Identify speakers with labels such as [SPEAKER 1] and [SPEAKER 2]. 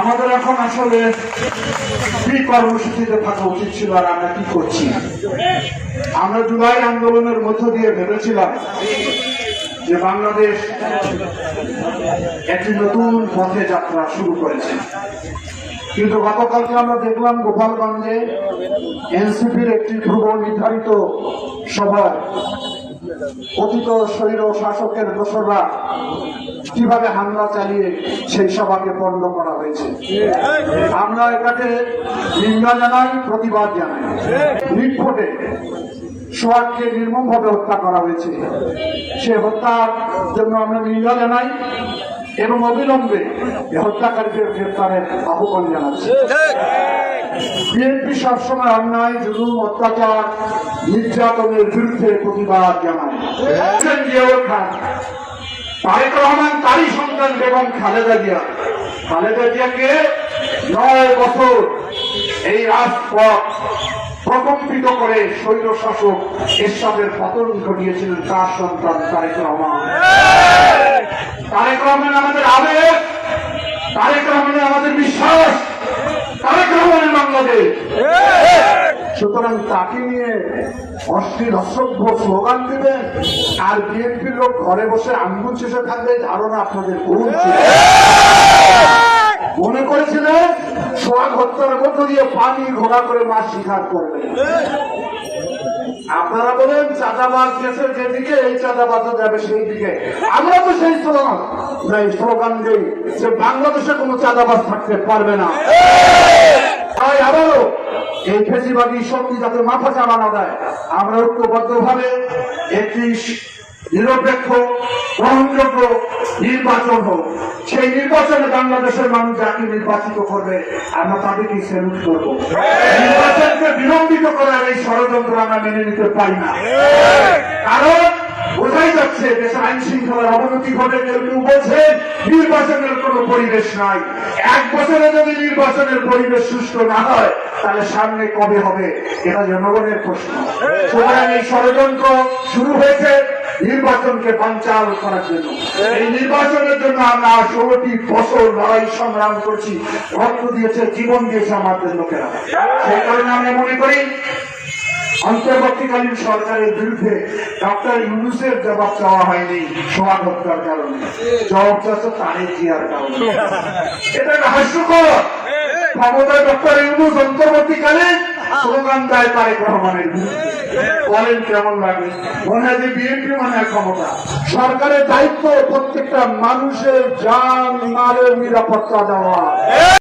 [SPEAKER 1] আমাদের এখন আসলে কি কর্মসূচিতে থাকা উচিত ছিল আর আমরা কি করছি? আমরা জুলাই আন্দোলনের মধ্য দিয়ে ভেবেছিলাম যে বাংলাদেশ একটি নতুন পথে যাত্রা শুরু করেছে। কিন্তু গতকালকে আমরা দেখলাম গোপালগঞ্জে এনসিপির একটি পূর্ব নির্ধারিত সভায় অতীত স্বৈর শাসকের দোসররা কীভাবে হামলা চালিয়ে সেই সভাকে পণ্ড করা হয়েছে। আমরা এটাকে নিন্দা জানাই, প্রতিবাদ জানাই। নিটফোটে সোহাগকে নির্মমভাবে হত্যা করা হয়েছে। সে হত্যার জন্য আমরা নিন্দা জানাই এবং অবিলম্বে হত্যাকারীদের গ্রেপ্তারের আহ্বান জানাচ্ছি। বিএনপি সবসময় অন্যায়, জুলুম, অত্যাচার, নির্যাতনের বিরুদ্ধে প্রতিবাদ জানায়। জিয়াউর খান তারেক রহমান, তারই সন্তান বেগম খালেদা জিয়া। খালেদা জিয়াকে নয় বছর এই রাজপথ প্রকম্পিত করে স্বৈর শাসক এরশাদের পতন ঘটিয়েছিলেন তার সন্তান তারেক রহমান। তারেক রহমান আমাদের আবেগ, তারেক রহমান আমাদের বিশ্বাস, তারেক রহমানের বাংলাদেশ। সুতরাং তাকে নিয়ে অশ্লীল অসভ্য স্লোগান দিবেন আর বিএনপির লোক ঘরে বসে আঙ্গুল শেষে থাকবে, ধারণা আপনাদের ছিল। মনে করেছিলেন? সোহাগ হত্যার মধ্য দিয়ে পানি ঘোড়া করে মাছ শিকার করবে আপনারা বলেন চাঁদাবাদ গেছে যেদিকে, এই চাঁদাবাদ যাবে সেই দিকে। আমরা তো সেই স্লোগান। স্লোগান দিই, যে বাংলাদেশে কোনো চাঁদাবাদ থাকতে পারবে না। তাই আবারও এই ফেসিবাদী শক্তি যাতে মাথা চালানো দেয়, আমরা ঐক্যবদ্ধ ভাবে একটি নিরপেক্ষ, গ্রহণযোগ্য নির্বাচন হোক। সেই নির্বাচনে বাংলাদেশের মানুষ যাকে নির্বাচিত করবে, আমরা তাদেরকে সেলুট করব। নির্বাচনকে বিলম্বিত করার এই ষড়যন্ত্র আমরা মেনে নিতে পারি না। কারণ বোঝাই যাচ্ছে দেশের আইন শৃঙ্খলার অবনতি ঘটে কেউ কেউ বলছে নির্বাচনের কোনো পরিবেশ নাই। এক বছরে যদি নির্বাচনের পরিবেশ সুষ্ঠু না হয়, তাহলে সামনে কবে হবে? এটা জনগণের প্রশ্ন। সুতরাং এই ষড়যন্ত্র শুরু হয়েছে নির্বাচনকে বাঞ্চাল করার জন্য। এই নির্বাচনের জন্য আমরা ষোলোটি বছর লড়াই সংগ্রাম করছি। রক্ত দিয়েছে, জীবন দিয়েছে আমাদের লোকেরা। সেই কারণে আমি মনে করি অন্তর্বর্তীকালীন সরকারের বিরুদ্ধে ডক্টর ইউনুসের জবাব চাওয়া হয়নি সোহাগ হত্যার কারণে। জবাব চাচ্ছে তারেক জিয়ার কারণে। এটা একটা হাস্যকর। ক্ষমতায় ডক্টর ইউনুস অন্তর্বর্তীকালে স্লোগান দেয় তারেক রহমানের বিরুদ্ধে। বলেন কেমন লাগে? মনে হয় যে বিএনপি মানে ক্ষমতা। সরকারের দায়িত্ব প্রত্যেকটা মানুষের যান মালের নিরাপত্তা দেওয়া।